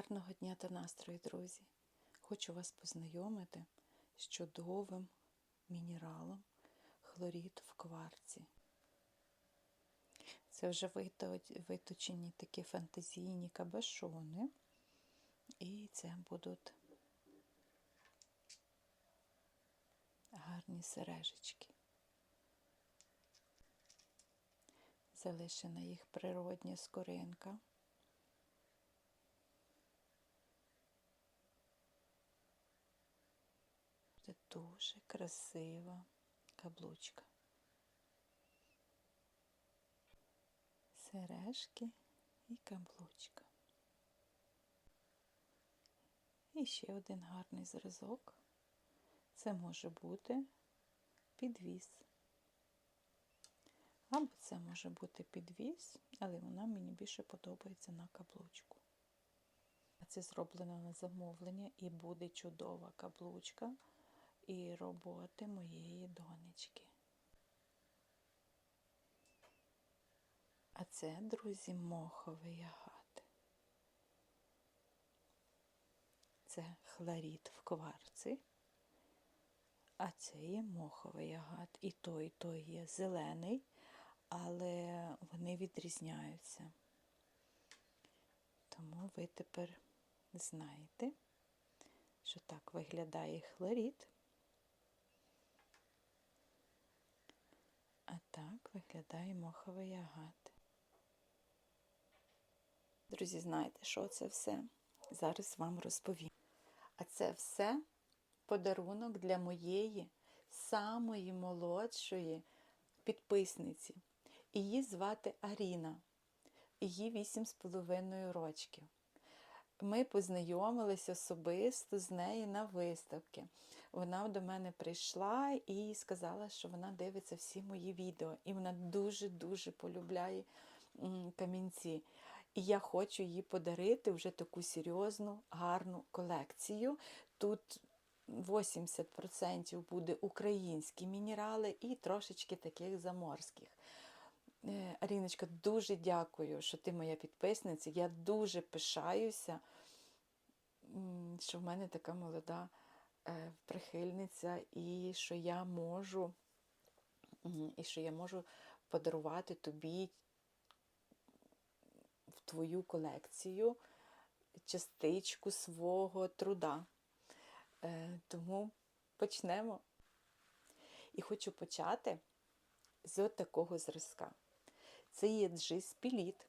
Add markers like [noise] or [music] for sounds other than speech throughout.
Гарного дня та настрою, друзі! Хочу вас познайомити з чудовим мінералом хлорід в кварці. Це вже виточені такі фантазійні кабешони, і це будуть гарні сережечки. Залишена їх природня скоринка. Це дуже красива каблучка. Сережки і каблучка. І ще один гарний зразок. Це може бути підвіз. Або це може бути підвіз, але вона мені більше подобається на каблучку. Це зроблено на замовлення і буде чудова каблучка і роботи моєї донечки. А це, друзі, моховий агат. Це хлорід в кварці, а це є моховий агат. І той, і той є зелений, але вони відрізняються. Тому ви тепер знаєте, що так виглядає хлорід. А так виглядає моховий агат. Друзі, знаєте, що це все? Зараз вам розповім. А це все подарунок для моєї самої молодшої підписниці. Її звати Аріна. Їй 8,5 рочків. Ми познайомилися особисто з нею на виставці. Вона до мене прийшла і сказала, що вона дивиться всі мої відео, і вона дуже-дуже полюбляє камінці. І я хочу їй подарити вже таку серйозну, гарну колекцію. Тут 80% буде українські мінерали і трошечки таких заморських. Е, Аріночка, дуже дякую, що ти моя підписниця. Я дуже пишаюся, що в мене така молода прихильниця, і що я можу, і що я можу подарувати тобі в твою колекцію частичку свого труда. Е, Тому почнемо. І хочу почати з такого зразка. Це є джиспіліт.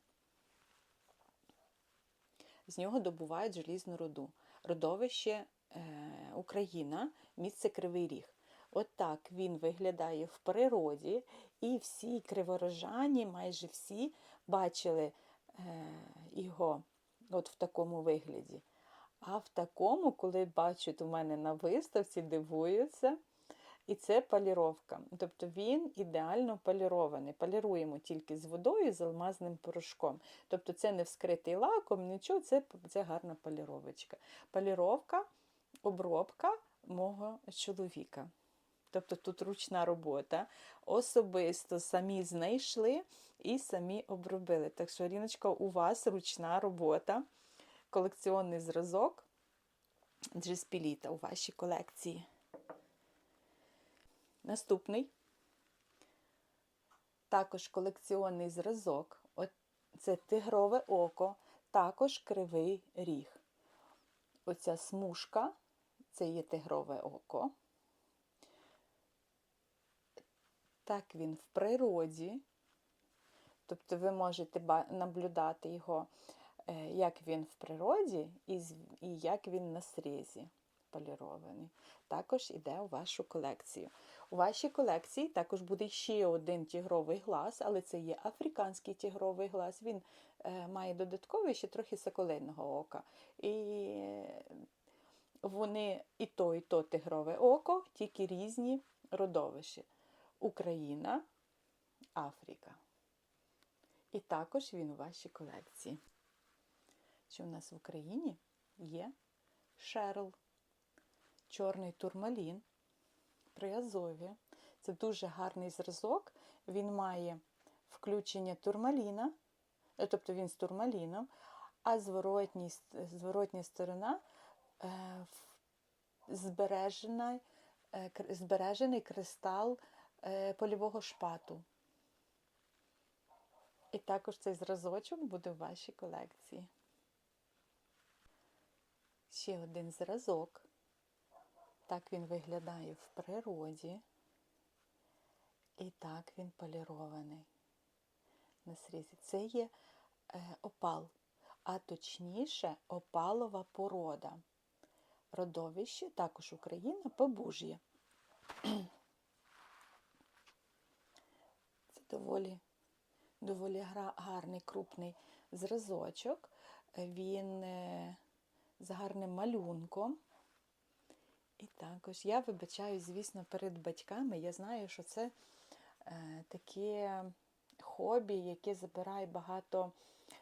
З нього добувають желізну руду. Родовище е, Україна, місце Кривий Ріг. От він виглядає в природі, і всі криворожані, майже всі бачили е, його от в такому вигляді. А в такому, коли бачать у мене на виставці, дивуються. І це поліровка. Тобто він ідеально полірований. Поліруємо тільки з водою, з алмазним порошком. Тобто це не вскритий лаком, нічого, це, це гарна поліровочка. Поліровка, обробка мого чоловіка. Тобто тут ручна робота. Особисто самі знайшли і самі обробили. Так що, Ріночка, у вас ручна робота, колекціонний зразок джеспіліта у вашій колекції. Наступний також колекціонний зразок. Це тигрове око, також кривий ріг. Оця смужка це є тигрове око. Так він в природі. Тобто ви можете наблюдати його, як він в природі і як він на срізі полірований. Також йде у вашу колекцію. У вашій колекції також буде ще один тігровий глаз, але це є африканський тігровий глаз. Він е, має додатковий ще трохи соколиного ока. І вони і то, і то тигрове око, тільки різні родовища. Україна, Африка. І також він у вашій колекції. Що у нас в Україні є шерл чорний турмалін при Азові. Це дуже гарний зразок. Він має включення турмаліна, тобто він з турмаліном, а зворотня сторона е, в- збережена, е, збережений кристал е, польового шпату. І також цей зразочок буде в вашій колекції. Ще один зразок. Так він виглядає в природі. І так він полірований на срізі. Це є е, опал, а точніше опалова порода. Родовище, також Україна, побуж'я. Це доволі, доволі гарний крупний зразочок. Він е, з гарним малюнком. І також я вибачаю, звісно, перед батьками. Я знаю, що це е, таке хобі, яке забирає багато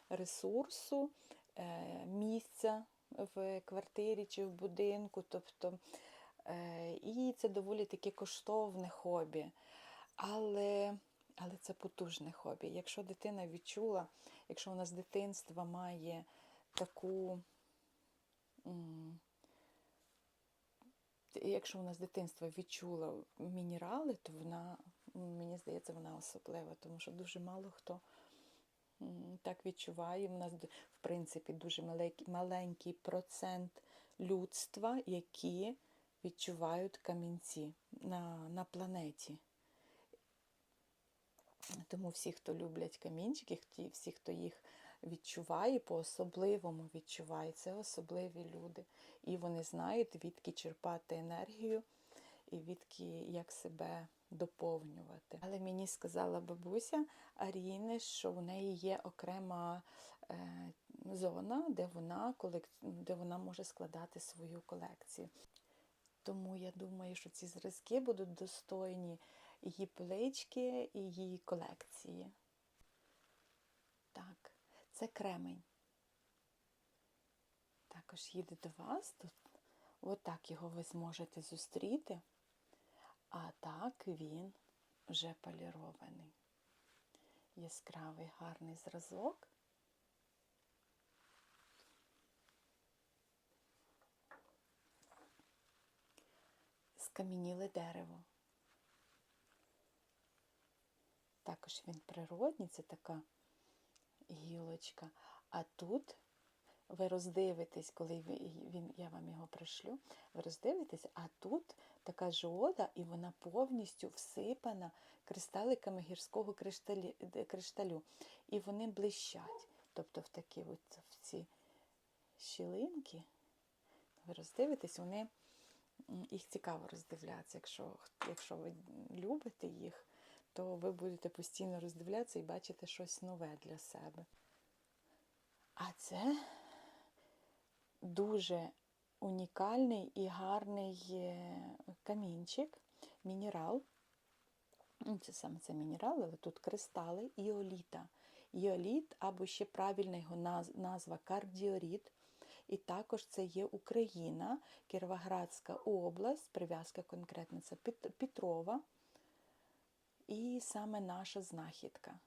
ресурсу, е, місця в квартирі чи в будинку. Тобто, е, і це доволі таке коштовне хобі. Але, але це потужне хобі. Якщо дитина відчула, якщо вона з дитинства має таку. Якщо вона з дитинства відчула мінерали, то вона, мені здається, вона особлива, тому що дуже мало хто так відчуває. У нас, в принципі, дуже маленький, маленький процент людства, які відчувають камінці на, на планеті. Тому всі, хто люблять камінчики, всі, хто їх відчуває, по-особливому відчуває, це особливі люди. І вони знають, відки черпати енергію і відки як себе доповнювати. Але мені сказала бабуся Аріни, що у неї є окрема е, зона, де вона, колек... де вона може складати свою колекцію. Тому я думаю, що ці зразки будуть достойні її полички і її колекції. Так, це кремень. Також їде до вас. Тут отак його ви зможете зустріти. А так він вже полірований. Яскравий гарний зразок. Скам'яніле дерево. Також він природній, це така гілочка. А тут ви роздивитесь, коли він, я вам його пришлю, ви роздивитесь, а тут така жода, і вона повністю всипана кристаликами гірського кришталі, кришталю. І вони блищать. Тобто в такі от, в ці щілинки, ви роздивитесь, вони їх цікаво роздивлятися. Якщо, якщо ви любите їх, то ви будете постійно роздивлятися і бачити щось нове для себе. А це дуже унікальний і гарний е, камінчик, мінерал. Ну, Це саме це мінерал, але тут кристали іоліта. Іоліт, або ще правильна його назва кардіоріт. І також це є Україна, Кіровоградська область, прив'язка конкретно це Петрова. І саме наша знахідка.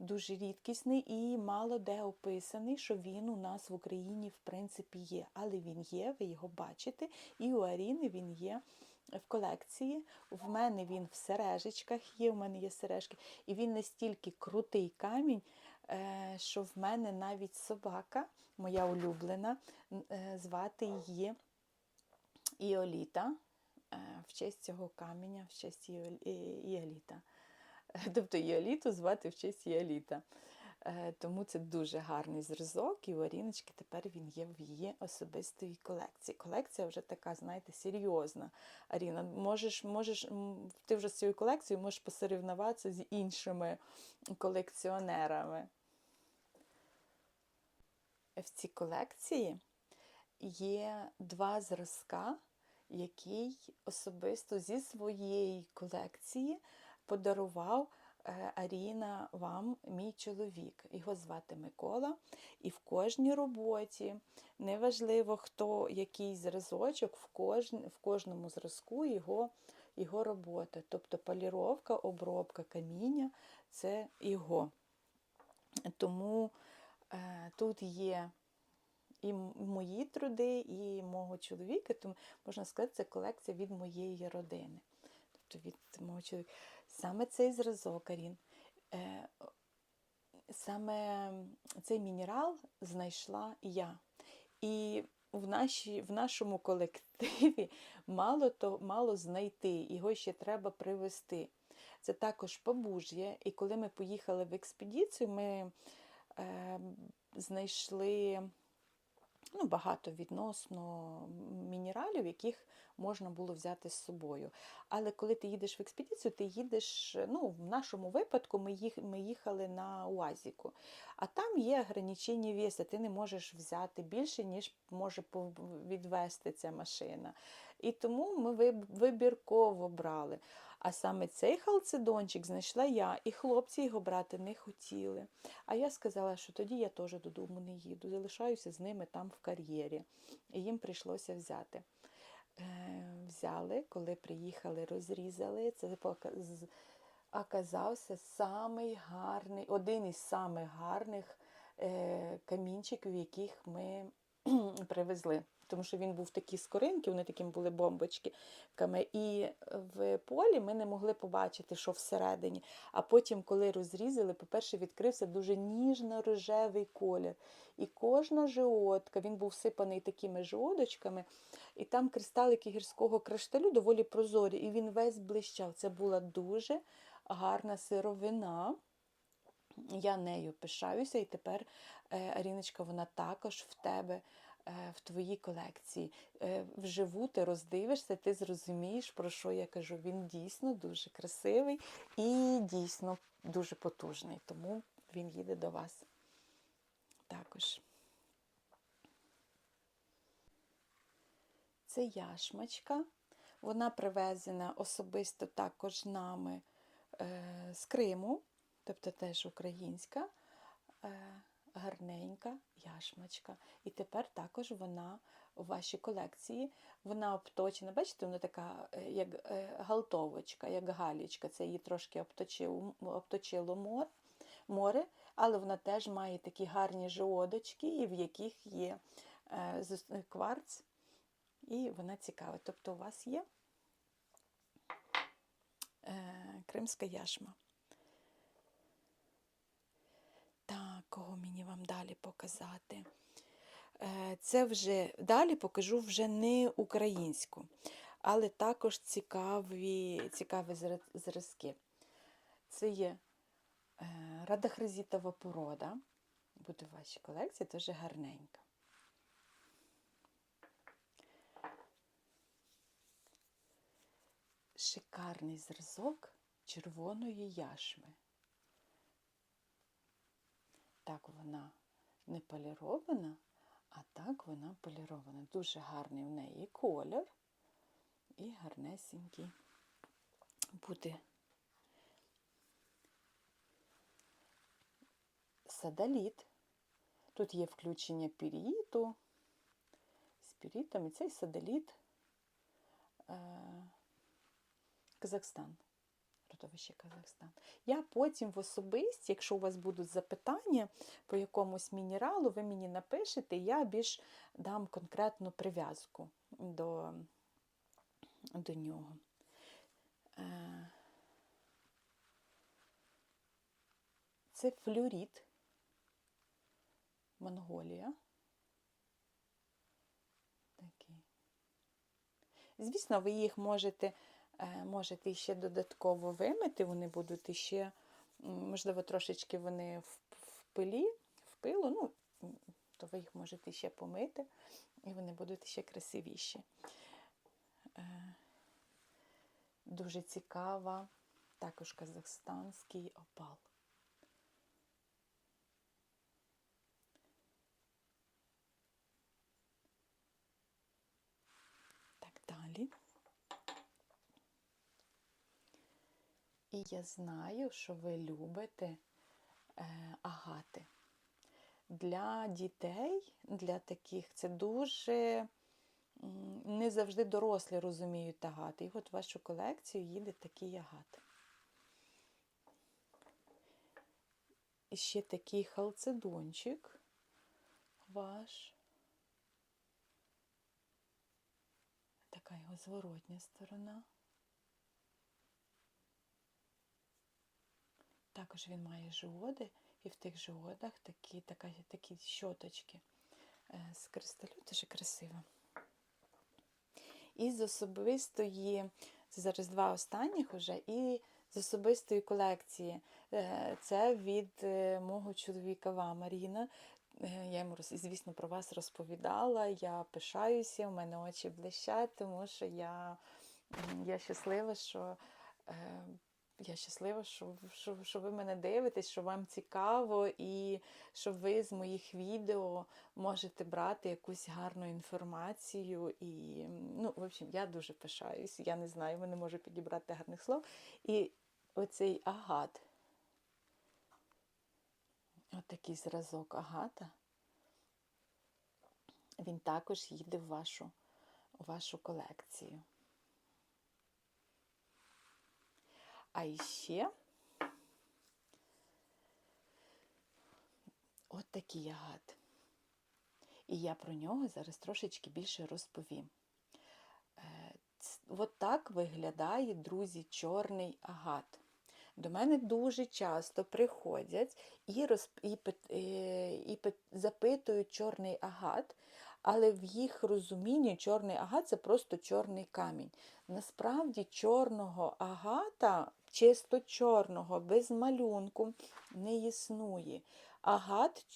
Дуже рідкісний і мало де описаний, що він у нас в Україні в принципі є. Але він є, ви його бачите, і у Аріни він є в колекції. В мене він в сережечках є, в мене є сережки. І він настільки крутий камінь, е, що в мене навіть собака, моя улюблена, е, звати її Іоліта. е, В честь цього каменя, в честь Іол- Іоліта. [laughs] Тобто Іоліту звати в честь Іоліта. Е, Тому це дуже гарний зразок, і у Аріночки тепер він є в її особистої колекції. Колекція вже така, знаєте, серйозна. Аріна, можеш, можеш, ти вже з цією колекцією можеш посоревнуватися з іншими колекціонерами. В цій колекції є два зразка, який особисто зі своєї колекції подарував е, Аріна вам мій чоловік. Його звати Микола. І в кожній роботі, неважливо хто який зразочок, в, кожн, в кожному зразку його, його робота. Тобто поліровка, обробка каміння це його. Тому Е, Тут є і мої труди, і мого чоловіка, тому можна сказати, це колекція від моєї родини. Тобто від мого чоловіка. Саме цей зразок, Арін, е, саме цей мінерал знайшла я. І в, нашій, в нашому колективі мало, то, мало знайти, його ще треба привезти. Це також побужжя. І коли ми поїхали в експедицію, ми е, знайшли ну, багато відносно мінералів, яких можна було взяти з собою. Але коли ти їдеш в експедицію, ти їдеш, ну, в нашому випадку ми, їх, ми їхали на УАЗіку, а там є ограничення веса, ти не можеш взяти більше, ніж може відвести ця машина. І тому ми вибірково брали. А саме цей халцедончик знайшла я, і хлопці його брати не хотіли. А я сказала, що тоді я теж додому не їду, залишаюся з ними там в кар'єрі. І їм прийшлося взяти. Е, взяли, коли приїхали, розрізали. Це оказався самий гарний, один із самих гарних е, камінчиків, яких ми [clears throat] привезли. Тому що він був такий скоринки, вони такими були бомбочки. І в полі ми не могли побачити, що всередині. А потім, коли розрізали, по-перше, відкрився дуже ніжно-рожевий колір. І кожна жиотка, він був всипаний такими жодочками, і там кристалики гірського кришталю доволі прозорі, і він весь блищав. Це була дуже гарна сировина. Я нею пишаюся, і тепер, е, Аріночка, вона також в тебе, в твоїй колекції. Е, Вживу ти роздивишся, ти зрозумієш, про що я кажу. Він дійсно дуже красивий і дійсно дуже потужний. Тому він їде до вас також. Це яшмачка. Вона привезена особисто також нами е, з Криму, тобто теж українська, е, гарненька яшмачка. І тепер також вона у вашій колекції. Вона обточена, бачите, вона така, е, як е, галтовочка, як галічка. Це її трошки обточило, обточило море, море, але вона теж має такі гарні жодочки, в яких є е, кварц, і вона цікава. Тобто у вас є кримська яшма. Так, кого мені вам далі показати? Е, Це вже далі покажу вже не українську, але також цікаві, цікаві зразки. Це є е, радохризітова порода. Буде в вашій колекції, дуже гарненька. Шикарний зразок червоної яшми. Так вона не полірована, а так вона полірована. Дуже гарний в неї колір і гарнесенький буде садаліт. Тут є включення піріту, з пірітом, і цей садаліт е, Казахстан. Родовище Казахстан. Я потім в особисті, якщо у вас будуть запитання по якомусь мінералу, ви мені напишете, я більш дам конкретну прив'язку до, до нього. Е, Це флюорит, Монголія. Такий. Звісно, ви їх можете, можете ще додатково вимити, вони будуть іще, можливо, трошечки вони в, в пилі, в пилу, ну, то ви їх можете ще помити, і вони будуть ще красивіші. Е, Дуже цікава, також казахстанський опал. Так далі. І я знаю, що ви любите е, агати. Для дітей, для таких, це дуже не завжди дорослі розуміють агати. І от в вашу колекцію їде такий агат. І ще такий халцедончик. гуаш. Така його зворотня сторона. Також він має жиоди, і в тих жиодах такі, така, такі щоточки е, з кристалю, дуже красиво. І з особистої, це зараз два останніх уже, і з особистої колекції. Е, Це від е, мого чоловіка Маріна. Я йому, звісно, про вас розповідала. Я пишаюся, у мене очі блищать, тому що я, я щаслива, що. Я щаслива, що, що, що ви мене дивитесь, що вам цікаво, і що ви з моїх відео можете брати якусь гарну інформацію. І, ну, в общем, я дуже пишаюсь. Я не знаю, я не можу підібрати гарних слов. І оцей агат, отакий зразок агата, він також їде в вашу, у вашу колекцію. А іще от такий агат. І я про нього зараз трошечки більше розповім. Е, От так виглядає, друзі, чорний агат. До мене дуже часто приходять і, розп... і, е, і пит- запитують чорний агат, але в їх розумінні чорний агат це просто чорний камінь. Насправді чорного агата, чисто чорного, без малюнку, не існує. Агат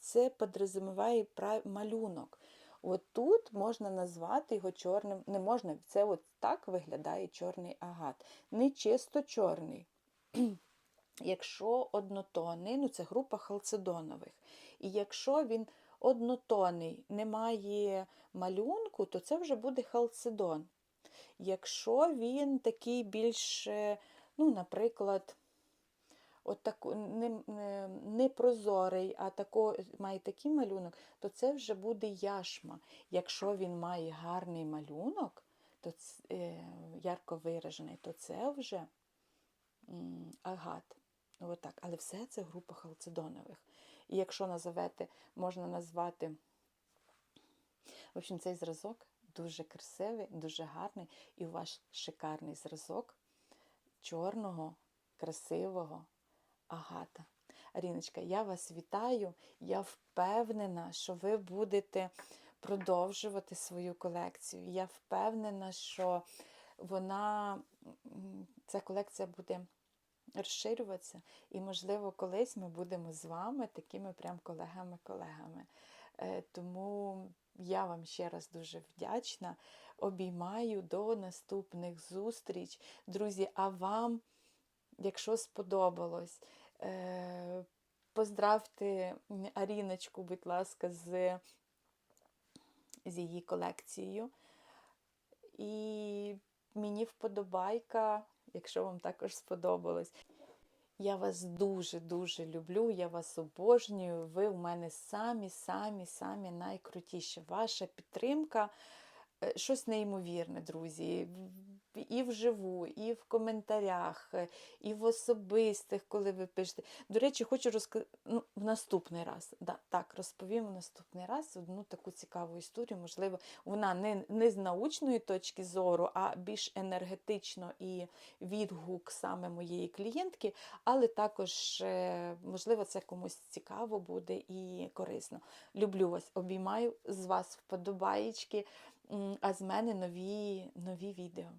це підрозуміває малюнок. От тут можна назвати його чорним, не можна, це от так виглядає чорний агат. Не чисто чорний. [clears throat] Якщо однотонний, ну це група халцедонових. І якщо він однотонний, не має малюнку, то це вже буде халцедон. Якщо він такий більш, ну, наприклад, от таку, не, не, не прозорий, а тако, має такий малюнок, то це вже буде яшма. Якщо він має гарний малюнок, то ц- е, ярко виражений, то це вже м, агат. Отак. Але все це група халцедонових. І якщо називете, можна назвати, в общем, цей зразок дуже красивий, дуже гарний, і ваш шикарний зразок чорного, красивого агата. Аріночка, я вас вітаю. Я впевнена, що ви будете продовжувати свою колекцію. Я впевнена, що вона, ця колекція буде розширюватися, і, можливо, колись ми будемо з вами такими прям колегами-колегами. Е, Тому я вам ще раз дуже вдячна. Обіймаю до наступних зустріч. Друзі, а вам, якщо сподобалось, е, поздравте Аріночку, будь ласка, з, з її колекцією. І мені вподобайка, якщо вам також сподобалось. Я вас дуже-дуже люблю, я вас обожнюю. Ви у мене самі, самі, самі найкрутіші. Ваша підтримка е, щось неймовірне, друзі. І вживу, і в коментарях, е, і в особистих, коли ви пишете. До речі, хочу розказати ну, в наступний раз. Да, так, розповім в наступний раз одну таку цікаву історію. Можливо, вона не, не з научної точки зору, а більш енергетично і відгук саме моєї клієнтки, але також, е, можливо, це комусь цікаво буде і корисно. Люблю вас, обіймаю з вас вподобаєчки, а з мене нові, нові відео.